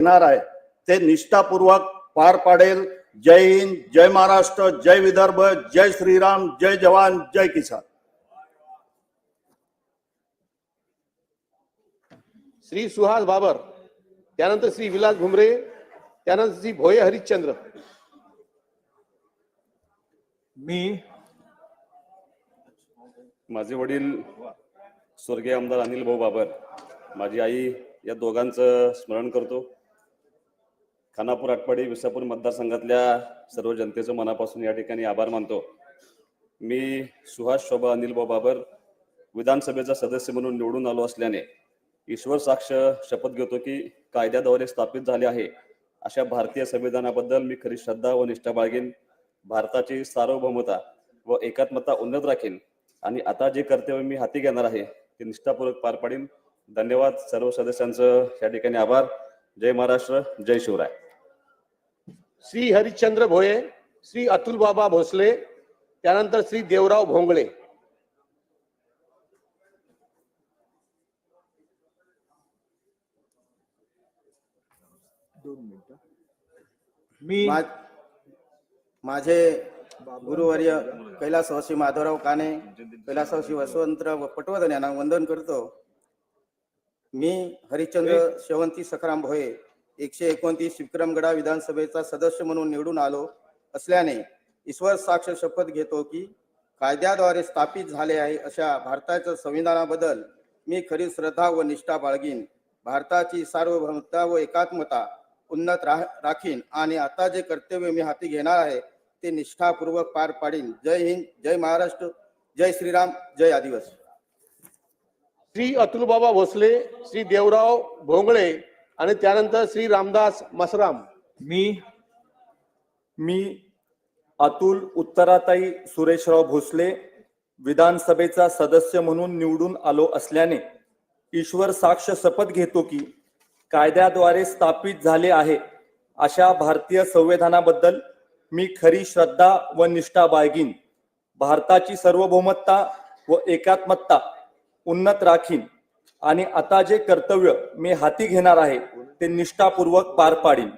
येणार आहे. ते निष्ठापूर्वक पार पाडेल. जय हिंद जय महाराष्ट्र जय विदर्भ जय श्रीराम जय जवान जय किसान. श्री सुहास बाबर त्यानंतर श्री विलास भुमरे त्यानंतर श्री भोये हरिश्चंद्र. मी माझे वडील स्वर्गीय आमदार अनिल भाऊ बाबर माझी आई या दोघांचं स्मरण करतो. खानापूर आटपाडी विसापूर मतदारसंघातल्या सर्व जनतेचं मनापासून या ठिकाणी आभार मानतो. मी सुहास शोभा अनिल बाबर विधानसभेचा सदस्य म्हणून निवडून आलो असल्याने ईश्वर साक्ष शपथ घेतो की कायद्याद्वारे स्थापित झाले आहे. अशा भारतीय संविधानाबद्दल मी खरी श्रद्धा व निष्ठा बाळगेन. भारताची सार्वभौमता व एकात्मता उन्नत राखीन. आणि आता जे कर्तव्य मी हाती घेणार आहे ते निष्ठापूर्वक पार पाडीन. धन्यवाद सर्व सदस्यांचं. या ठिकाणी आभार. जय महाराष्ट्र जय शिवराय. श्री हरिश्चंद्र भोये श्री अतुल बाबा भोसले त्यानंतर श्री देवराव भोंगळे. दोन मिनिटं. मी मा- माझे गुरुवर्य कैलासवासी माधवराव काने कैलासवासी वसवंतराव पटवर्धन यांना वंदन करतो. मी हरिश्चंद्र शेवंती सखाराम भोये एकशे एकोणतीस विक्रमगडा विधानसभेचा सदस्य म्हणून निवडून आलो असल्याने ईश्वर साक्ष शपथ घेतो की कायद्याद्वारे स्थापित झाले आहे अशा भारताच्या संविधानाबद्दल मी खरी श्रद्धा व निष्ठा बाळगीन. भारताची सार्वभौमता व एकात्मता उन्नत रा राखीन आणि आता जे कर्तव्य मी हाती घेणार आहे ते निष्ठापूर्वक पार पाडीन. जय हिंद जय महाराष्ट्र जय श्रीराम जय आदिवासी. श्री अतुल बाबा भोसले श्री देवराव भोंगळे आणि त्यानंतर श्री रामदास मसराम. मी मी अतुल उत्तराताई सुरेशराव भोसले विधानसभेचा सदस्य म्हणून निवडून आलो असल्याने ईश्वर साक्ष शपथ घेतो की कायद्याद्वारे स्थापित झाले आहे अशा भारतीय संविधानाबद्दल मी खरी श्रद्धा व निष्ठा बाळगीन. भारताची सार्वभौमत्ता व एकात्मता उन्नत राखीन. आणि आता जे कर्तव्य मी हाती घेणार आहे ते निष्ठापूर्वक पार पाडीन.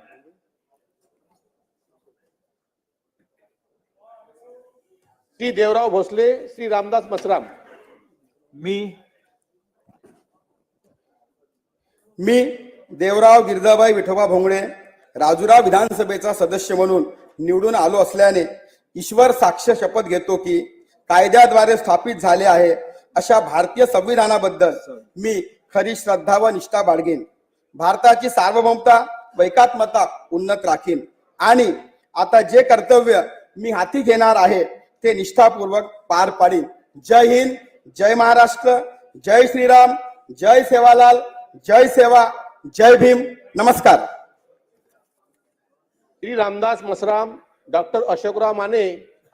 श्री देवराव भोसले श्री रामदास मसराम. मी मी देवराव गिरजाबाई विठोबा भोंगळे राजुरा विधानसभेचा सदस्य म्हणून निवडून आलो असल्याने ईश्वर साक्ष शपथ घेतो की कायद्याद्वारे स्थापित झाले आहे अशा भारतीय संविधानाबद्दल मी खरी श्रद्धा व निष्ठा बाळगेन. भारताची सार्वभौमता वैकात्मता उन्नत राखीन. आणि आता जे कर्तव्य मी हाती घेणार आहे ते निष्ठापूर्वक पार पाडीन. जय हिंद जय महाराष्ट्र जय श्रीराम जय सेवालाल जय सेवा जय भीम. नमस्कार. श्री रामदास मसराम डॉक्टर अशोकराव माने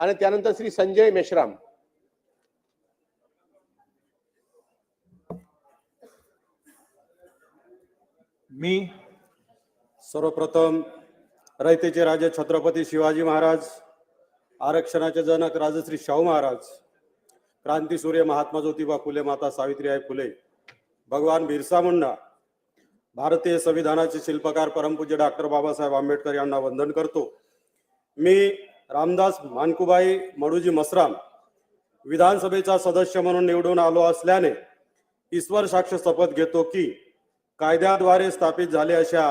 आणि त्यानंतर श्री संजय मेश्राम. मी सर्वप्रथम रयतेचे राजे छत्रपती शिवाजी महाराज आरक्षणाचे जनक राजश्री शाहू महाराज क्रांतीसूर्य महात्मा ज्योतिबा फुले माता सावित्रीबाई फुले भगवान बिरसा मुंडा भारतीय संविधानाचे शिल्पकार परमपूज्य डॉक्टर बाबासाहेब आंबेडकर यांना वंदन करतो. मी रामदास मानकुबाई मडूजी मसराम विधानसभेचा सदस्य म्हणून निवडून आलो असल्याने ईश्वर साक्ष शपथ घेतो की कायद्याद्वारे स्थापित झाले अशा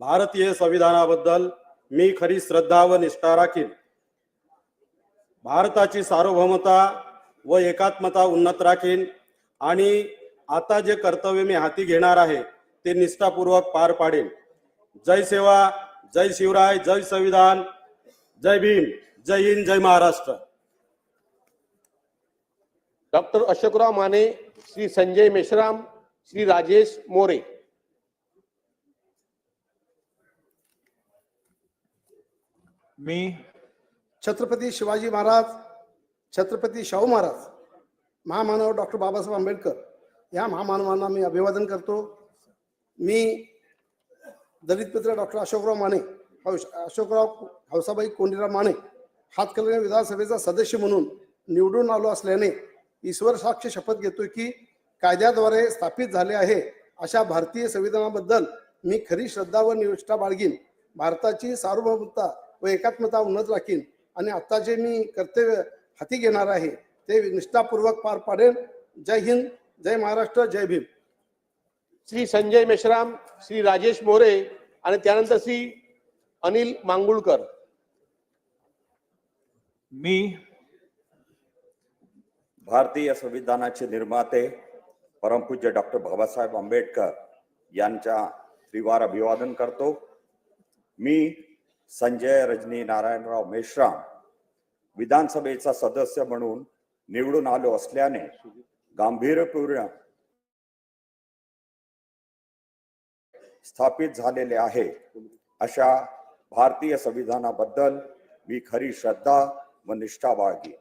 भारतीय संविधानाबद्दल मी खरी श्रद्धा व निष्ठा राखीन. भारताची सार्वभौमता व एकात्मता उन्नत राखीन आणि आता जे कर्तव्य मी हाती घेणार आहे ते निष्ठापूर्वक पार पाडेन. जय सेवा जय शिवराय जय संविधान जय भीम जय हिंद जय महाराष्ट्र. डॉक्टर अशोकराव माने श्री संजय मेश्राम श्री राजेश मोरे. मी छत्रपती शिवाजी महाराज छत्रपती शाहू महाराज महामानव डॉक्टर बाबासाहेब आंबेडकर या महामानवांना मी अभिवादन करतो. मी दलित मित्र डॉक्टर अशोकराव माने अशोकराव हौसाबाई कोंडीराव माने हातकलंगण विधानसभेचा सदस्य म्हणून निवडून आलो असल्याने ईश्वर साक्ष शपथ घेतोय की कायद्याद्वारे स्थापित झाले आहे. अशा भारतीय संविधानाबद्दल मी खरी श्रद्धा व निष्ठा बाळगीन. भारताची सार्वभौमता व एकात्मता उन्नत राखीन. आणि आता जे मी कर्तव्य हाती घेणार आहे ते निष्ठापूर्वक पार पाडेन. जय हिंद जय महाराष्ट्र जय भीम. श्री संजय मेश्राम श्री राजेश मोरे आणि त्यानंतर श्री अनिल मांगुळकर. मी भारतीय संविधानाचे निर्माते परमपूज्य डॉक्टर बाबासाहेब आंबेडकर यांच्या त्रिवार अभिवादन करतो. मी संजय रजनी नारायणराव मेश्राम विधानसभेचा सदस्य म्हणून निवडून आलो असल्याने गांभीर्यपूर्ण स्थापित झालेले आहे. अशा भारतीय संविधानाबद्दल मी खरी श्रद्धा व निष्ठा बाळगी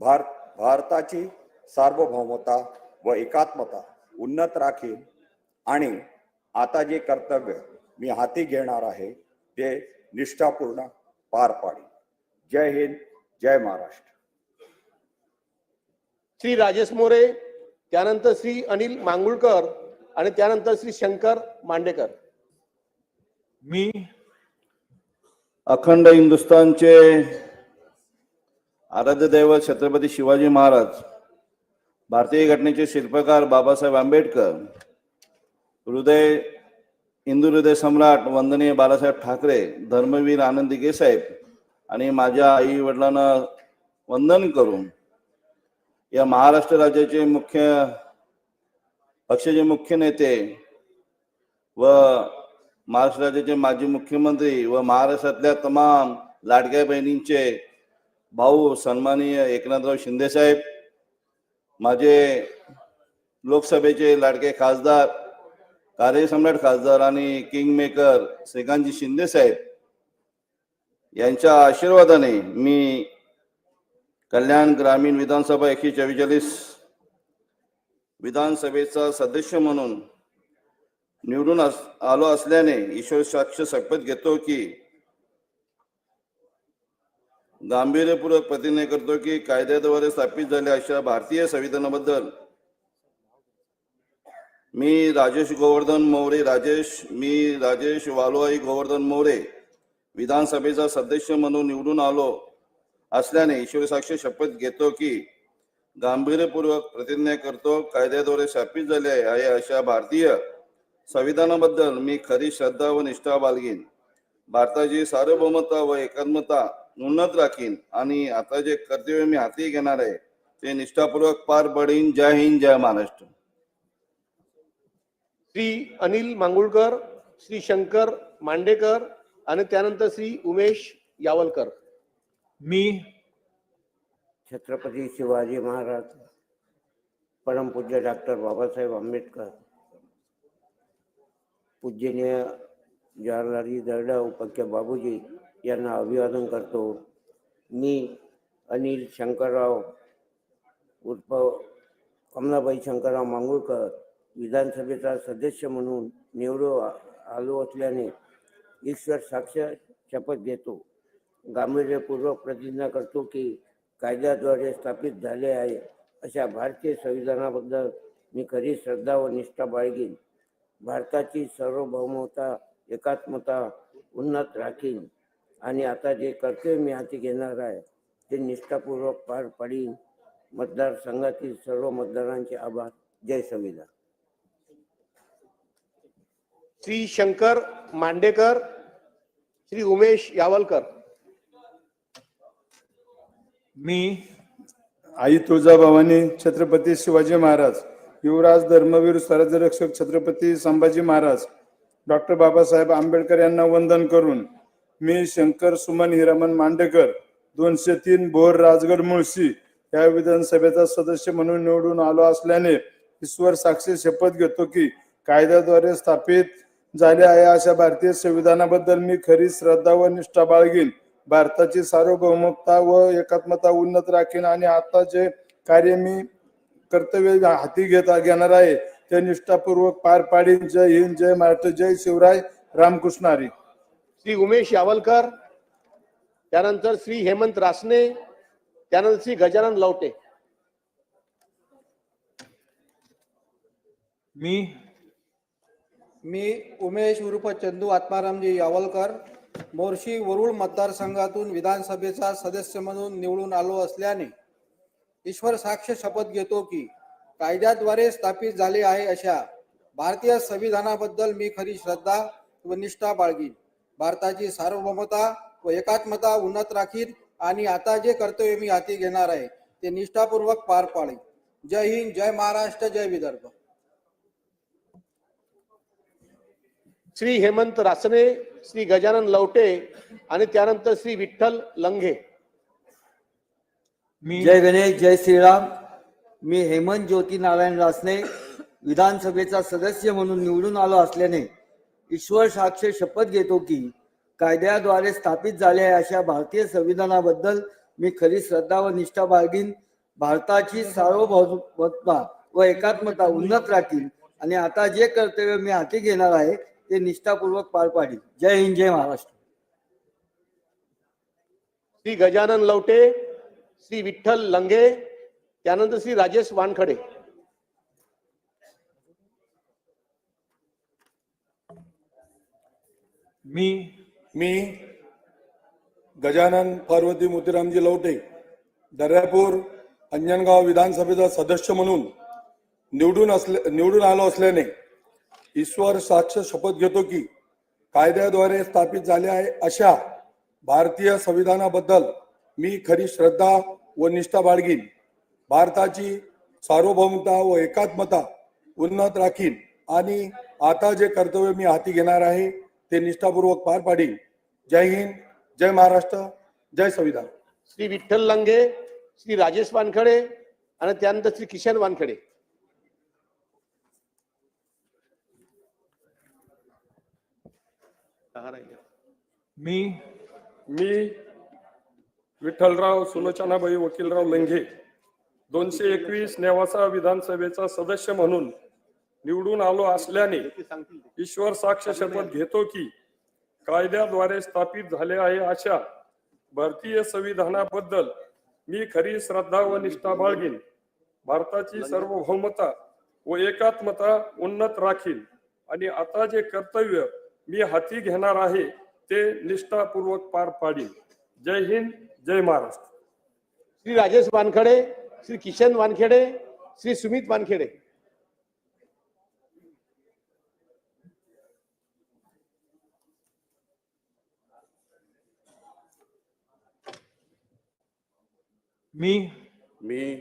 भारत भारताची सार्वभौमता व एकात्मता उन्नत राखीन. आणि आता जे कर्तव्य मी हाती घेणार आहे ते निष्ठापूर्ण पार पाडीन. जय हिंद जय महाराष्ट्र. श्री राजेश मोरे त्यानंतर श्री अनिल मांगुळकर आणि त्यानंतर श्री शंकर मांडेकर. मी अखंड हिंदुस्थानचे आराध्य दैवत छत्रपती शिवाजी महाराज भारतीय घटनेचे शिल्पकार बाबासाहेब आंबेडकर हृदय हिंदू हृदय सम्राट वंदनीय बाळासाहेब ठाकरे धर्मवीर आनंदी गेसाहेब आणि माझ्या आई वडिलांना वंदन करून या महाराष्ट्र राज्याचे मुख्य पक्षाचे मुख्य नेते व महाराष्ट्र राज्याचे माजी मुख्यमंत्री व महाराष्ट्रातल्या तमाम लाडक्या बहिणींचे भाऊ सन्माननीय एकनाथराव शिंदेसाहेब माझे लोकसभेचे लाडके खासदार कार्यसम्राट खासदार आणि किंग मेकर श्रीकांतजी शिंदे साहेब यांच्या आशीर्वादाने मी कल्याण ग्रामीण विधानसभा एकशे चव्वेचाळीस विधानसभेचा सदस्य म्हणून निवडून अस- आलो असल्याने ईश्वर साक्ष शपथ घेतो की गांभीर्यपूर्वक प्रतिज्ञा करतो की कायद्याद्वारे स्थापित झाल्या अशा भारतीय संविधानाबद्दल मी राजेश गोवर्धन मोरे राजेश मी राजेश वालोई गोवर्धन मोरे विधानसभेचा सदस्य म्हणून निवडून आलो असल्याने ईश्वर साक्ष शपथ घेतो की गांभीर्यपूर्वक प्रतिज्ञा करतो कायद्याद्वारे स्थापित झाले आहे अशा भारतीय संविधानाबद्दल मी खरी श्रद्धा व निष्ठा बाळगीन. भारताची सार्वभौमता व एकात्मता उन्नत राखीन. आणि आता जे कर्तव्य मी हाती घेणार आहे ते निष्ठापूर्वक पार पडीन. जय हिंद जय महाराष्ट्र. श्री अनिल मांगुळकर श्री शंकर मांडेकर आणि त्यानंतर श्री उमेश यावलकर. मी छत्रपती शिवाजी महाराज परमपूज्य डॉक्टर बाबासाहेब आंबेडकर पूजनीय जवाहरलालजी दर्डा उपाख्य बाबूजी यांना अभिवादन करतो. मी अनिल शंकरराव उर्फ कमलाबाई शंकरराव मांगुळकर विधानसभेचा सदस्य म्हणून निवडून आलो असल्याने ईश्वर साक्ष शपथ घेतो. गांभीर्यपूर्वक प्रतिज्ञा करतो की कायद्याद्वारे स्थापित झाले आहे अशा भारतीय संविधानाबद्दल मी खरी श्रद्धा व निष्ठा बाळगीन. भारताची सार्वभौमता एकात्मता उन्नत राखीन. आणि आता जे कर्तव्य मी हाती घेणार आहे ते निष्ठापूर्वक पार पाडीन. मतदारसंघातील सर्व मतदारांचे आभार. जय संविधान. श्री शंकर मांडेकर श्री उमेश यावलकर. मी आई तुळजाभवानी छत्रपती शिवाजी महाराज युवराज धर्मवीर स्वराज्यरक्षक छत्रपती संभाजी महाराज डॉक्टर बाबासाहेब आंबेडकर यांना वंदन करून मी शंकर सुमन हिरामन मांडेकर दोनशे तीन भोर राजगड मुळशी या विधानसभेचा सदस्य म्हणून निवडून आलो असल्याने ईश्वर साक्षी शपथ घेतो की कायद्याद्वारे स्थापित झाले आहे अशा भारतीय संविधानाबद्दल मी खरी श्रद्धा व निष्ठा बाळगीन. भारताची सार्वभौमता व एकात्मता उन्नत राखीन आणि आता जे कार्य मी कर्तव्य हाती घेत घेणार आहे ते निष्ठापूर्वक पार पाडीन. जय हिंद जय महाराष्ट्र जय शिवराय रामकृष्ण हरी. श्री उमेश यावलकर त्यानंतर श्री हेमंत रासने त्यानंतर श्री गजानन लवटे. मी? मी उमेश उर्फ चंदू आत्मारामजी यावलकर मोर्शी वरुळ मतदारसंघातून विधानसभेचा सदस्य म्हणून निवडून आलो असल्याने ईश्वर साक्ष शपथ घेतो की कायद्याद्वारे स्थापित झाले आहे अशा भारतीय संविधानाबद्दल मी खरी श्रद्धा व निष्ठा बाळगीन. भारताची सार्वभौमता व एकात्मता उन्नत राखीन आणि आता जे कर्तव्य मी हाती घेणार आहे ते निष्ठापूर्वक पार पाडेन. जय हिंद जय महाराष्ट्र जय विदर्भ. श्री हेमंत रासने श्री गजानन लवटे आणि त्यानंतर श्री विठ्ठल लंघे. मी जय गणेश जय श्रीराम. मी हेमंत ज्योती नारायण रासने विधानसभेचा सदस्य म्हणून निवडून आलो असल्याने ईश्वर साक्ष शपथ घेतो की कायद्याद्वारे स्थापित झाले अशा भारतीय संविधानाबद्दल मी खरी श्रद्धा व निष्ठा बाळगीन. भारताची सार्वभौमत्वा व एकात्मता उन्नत राखील आणि आता जे कर्तव्य मी हाती घेणार आहे ते निष्ठापूर्वक पार पाडील जय हिंद जय महाराष्ट्र. श्री गजानन लवटे श्री विठ्ठल लंगे त्यानंतर श्री राजेश वानखडे. मी मी गजानन पार्वती मोतीरामजी लवटे दर्यापूर अंजनगाव विधानसभेचा सदस्य म्हणून निवडून असले निवडून आलो असल्याने ईश्वर साक्ष शपथ घेतो की कायद्याद्वारे स्थापित झाले आहे अशा भारतीय संविधानाबद्दल मी खरी श्रद्धा व निष्ठा बाळगीन. भारताची सार्वभौमता व एकात्मता उन्नत राखीन आणि आता जे कर्तव्य मी हाती घेणार आहे ते निष्ठापूर्वक पार पाडीन. जय हिंद जय महाराष्ट्र जय संविधान. श्री विठ्ठल लंघे श्री राजेश वानखडे आणि त्यानंतर श्री किशन वानखडे. मी मी विठ्ठलराव सुलोचनाबाई वकीलराव लंघे दोनशे एकवीस नेवासा विधानसभेचा सदस्य म्हणून निवडून आलो असल्याने ईश्वर साक्ष शपथ घेतो की कायद्याद्वारे स्थापित झाले आहे अशा भारतीय संविधानाबद्दल मी खरी श्रद्धा व निष्ठा बाळगीन. भारताची सार्वभौमता व एकात्मता उन्नत राखीन. आणि आता जे कर्तव्य मी हाती घेणार आहे ते निष्ठापूर्वक पार पाडीन. जय हिंद जय महाराष्ट्र. श्री राजेश वानखडे श्री किशन वानखेडे श्री सुमित वानखेडे. मी मी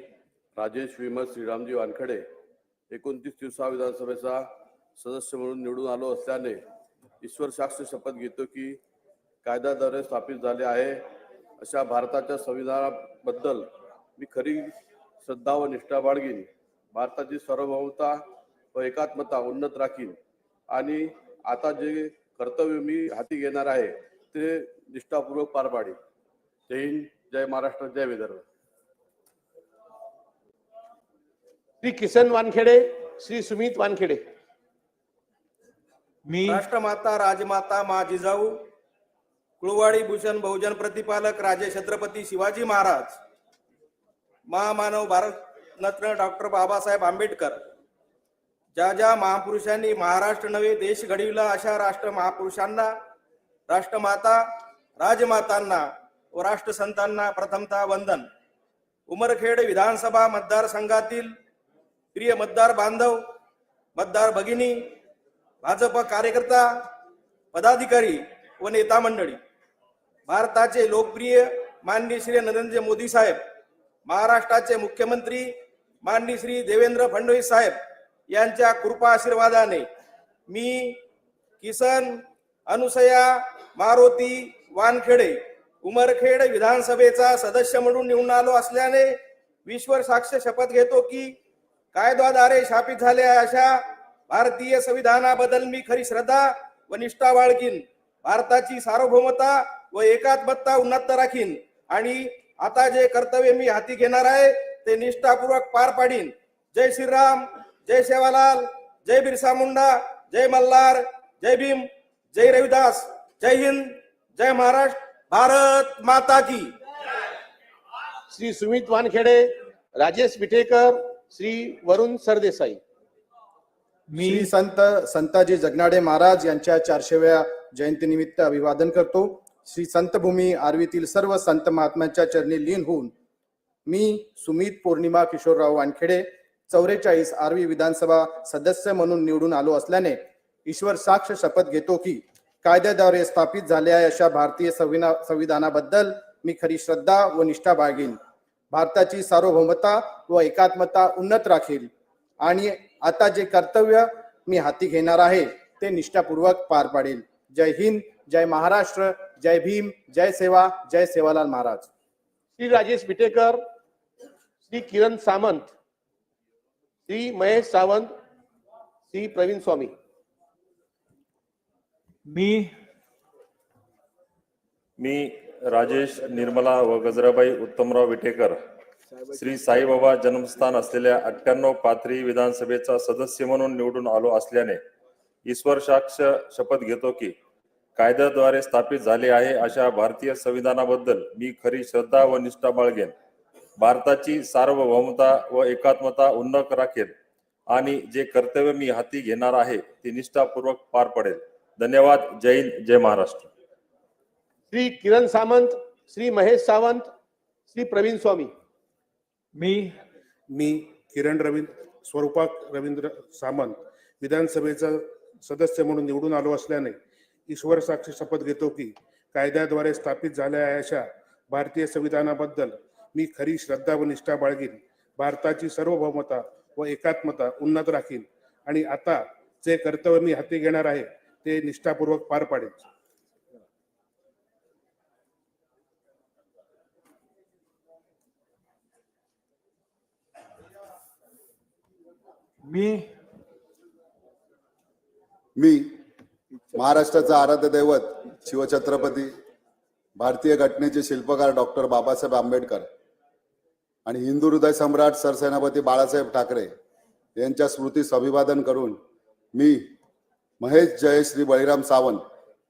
राजेश विमल श्रीरामजी वानखडे एकोणतीस दिवसा विधानसभेचा सदस्य म्हणून निवडून आलो असल्याने ईश्वर साक्ष शपथ घेतो की कायद्याद्वारे स्थापित झाले आहे. अशा भारताच्या संविधानाबद्दल मी खरी श्रद्धा व निष्ठा बाळगीन. भारताची सार्वभौमता व एकात्मता उन्नत राखीन. आणि आता जे कर्तव्य मी हाती घेणार आहे ते निष्ठापूर्वक पार पाडीन. जय हिंद जय महाराष्ट्र जय विदर्भ. श्री किसन वानखेडे श्री सुमित वानखेडे. मी राष्ट्रमाता राजमाता मा जिजाऊ कुळवाडी भूषण बहुजन प्रतिपालक राजे छत्रपती शिवाजी महाराज महामानव भारतरत्न डॉक्टर बाबासाहेब आंबेडकर ज्या ज्या महापुरुषांनी महाराष्ट्र नवे देश घडविला अशा राष्ट्र महापुरुषांना राष्ट्रमाता राजमातांना व राष्ट्रसंतांना प्रथमतः वंदन. उमरखेड विधानसभा मतदारसंघातील प्रिय मतदार बांधव मतदार भगिनी भाजप कार्यकर्ता पदाधिकारी व नेता मंडळी भारताचे लोकप्रिय माननीय श्री नरेंद्र मोदी साहेब महाराष्ट्राचे मुख्यमंत्री माननीय श्री देवेंद्र फडणवीस साहेब यांच्या कृपा आशीर्वादाने मी किसन अनुसया मारुती वानखेडे उमरखेड विधानसभेचा सदस्य म्हणून निवडून आलो असल्याने विश्वर साक्ष शपथ घेतो की कायद्याद्वारे शापित झाले अशा भारतीय संविधानाबद्दल मी खरी श्रद्धा व निष्ठा बाळगीन. भारताची सार्वभौमता व एकात्मता उन्नत राखीन. आणि आता जे कर्तव्य मी हाती घेणार आहे ते निष्ठापूर्वक पार पाडीन. जय श्रीराम जय सेवालाल जय बिरसा मुंडा जय मल्हार जय भीम जय रविदास. जय हिंद जय महाराष्ट्र भारत माता की. श्री सुमित वानखेडे राजेश विटेकर श्री वरुण सरदेसाई. मी श्री संत संताजी जगनाडे महाराज यांच्या चारशेव्या जयंतीनिमित्त अभिवादन करतो. श्री संतभूमी आर्वीतील सर्व संत महात्म्यांच्या चरणी लीन होऊन मी सुमित पौर्णिमा किशोरराव वानखेडे चौवेचाळीस आर्वी विधानसभा सदस्य म्हणून निवडून आलो असल्याने ईश्वर साक्ष शपथ घेतो की कायद्याद्वारे स्थापित झालेल्या अशा भारतीय संविना संविधानाबद्दल मी खरी श्रद्धा व निष्ठा बाळगेन. भारताची सार्वभौमता व एकात्मता उन्नत राखील. आणि आता जे कर्तव्य मी हाती घेणार आहे ते निष्ठापूर्वक पार पाडेल. जय हिंद जय महाराष्ट्र जय भीम जय सेवा जय सेवालाल महाराज. श्री राजेश विटेकर श्री किरण सामंत श्री महेश सावंत श्री प्रवीण स्वामी. मी मी राजेश निर्मला व गजराबाई उत्तमराव विटेकर. श्री साईबाबा जन्मस्थान असलेल्या अठ्ठ्याण्णव पाथरी विधानसभेचा सदस्य म्हणून निवडून आलो असल्याने ईश्वर साक्ष शपथ घेतो की कायद्याद्वारे स्थापित झाले आहे अशा भारतीय संविधानाबद्दल मी खरी श्रद्धा व निष्ठा बाळगेन. भारताची सार्वभौमता व एकात्मता उन्नत राखेल आणि जे कर्तव्य मी हाती घेणार आहे ते निष्ठापूर्वक पार पडेल. धन्यवाद. जय हिंद. जय महाराष्ट्र. श्री किरण सामंत श्री महेश सावंत श्री प्रवीण स्वामी. मी मी किरण रवींद्र स्वरूपा रवींद्र सामंत विधानसभेचा सदस्य म्हणून निवडून आलो असल्याने ईश्वर साक्षी शपथ घेतो की कायद्याद्वारे स्थापित झाल्या अशा भारतीय संविधानाबद्दल मी खरी श्रद्धा व निष्ठा बाळगीन. भारताची सार्वभौमता व एकात्मता उन्नत राखीन. आणि आता जे कर्तव्य मी हाती घेणार आहे ते निष्ठापूर्वक पार पाडेल मी मी महाराष्ट्राचं आराध्य दैवत शिवछत्रपती भारतीय घटनेचे शिल्पकार डॉक्टर बाबासाहेब आंबेडकर आणि हिंदू हृदय सम्राट सरसेनापती बाळासाहेब ठाकरे यांच्या स्मृतीस अभिवादन करून मी महेश जयश्री बळीराम सावंत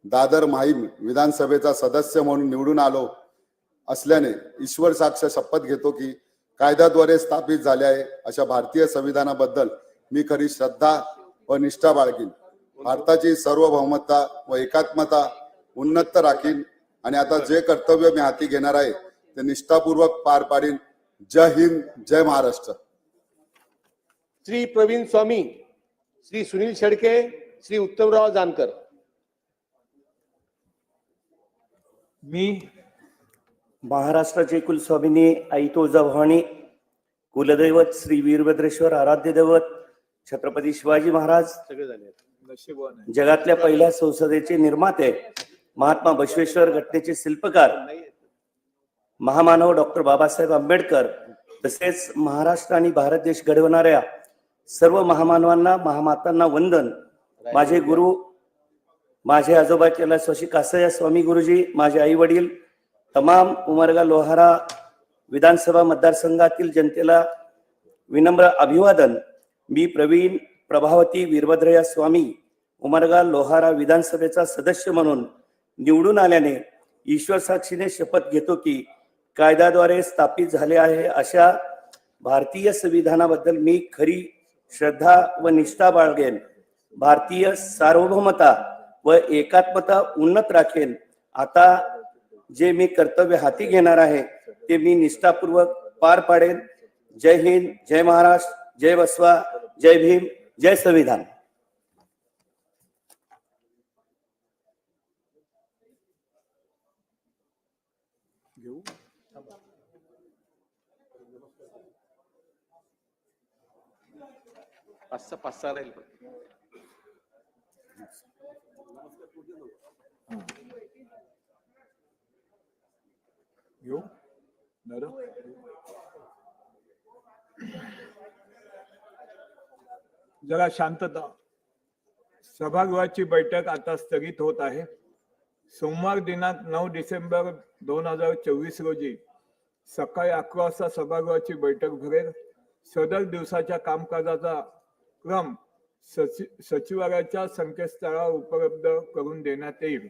दादर माहीम विधानसभेचा सदस्य म्हणून निवडून आलो असल्याने ईश्वर साक्ष शपथ घेतो की कायद्याद्वारे स्थापित झाले आहे अशा भारतीय संविधानाबद्दल मी खरी श्रद्धा व निष्ठा बाळगीन. भारताची सार्वभौमता व एकात्मता उन्नत राखीन आणि आता जे कर्तव्य मी हाती घेणार आहे ते निष्ठापूर्वक पार पाडीन. जय हिंद जय महाराष्ट्र. श्री प्रवीण स्वामी श्री सुनील शेडके श्री उत्तमराव जानकर. मी महाराष्ट्राचे कुलस्वामिनी आई तुळजाभवानी कुलदैवत श्री वीरभद्रेश्वर आराध्य दैवत छत्रपती शिवाजी महाराज जगातल्या पहिल्या संसदेचे निर्माते महात्मा बसवेश्वर घटनेचे शिल्पकार महामानव डॉक्टर बाबासाहेब आंबेडकर तसेच महाराष्ट्र आणि भारत देश घडवणाऱ्या सर्व महामानवांना महामातांना वंदन. माझे गुरु माझे आजोबा कैलासवासी कासया स्वामी गुरुजी माझे आई वडील तमाम उमरगा लोहारा विधानसभा मतदारसंघातील जनतेला विनम्र अभिवादन. मी प्रवीण प्रभावती वीरभद्रया स्वामी उमरगा लोहारा विधानसभेचा सदस्य म्हणून निवडून आल्याने ईश्वर साक्षीने शपथ घेतो की कायद्याद्वारे स्थापित झाले आहे अशा भारतीय संविधानाबद्दल मी खरी श्रद्धा व निष्ठा बाळगेन. भारतीय सार्वभौमता व एकात्मता उन्नत राखेन. आता जे मी कर्तव्य हाती घेणार आहे ते मी निष्ठापूर्वक पार पाडेन जय हिंद जय महाराष्ट्र जय बसवा जय भीम जय संविधान. पाच सहा पाच सहा राहील घेऊ दादा जरा शांतता. सभागृहाची बैठक आता स्थगित होत आहे. सोमवार दिनांक नऊ डिसेंबर दोन हजार चोवीस रोजी सकाळी अकरा वाजता सभागृहाची बैठक भरेल. सदर दिवसाच्या कामकाजाचा क्रम सचि सचिवालयाच्या संकेतस्थळावर उपलब्ध करून देण्यात येईल.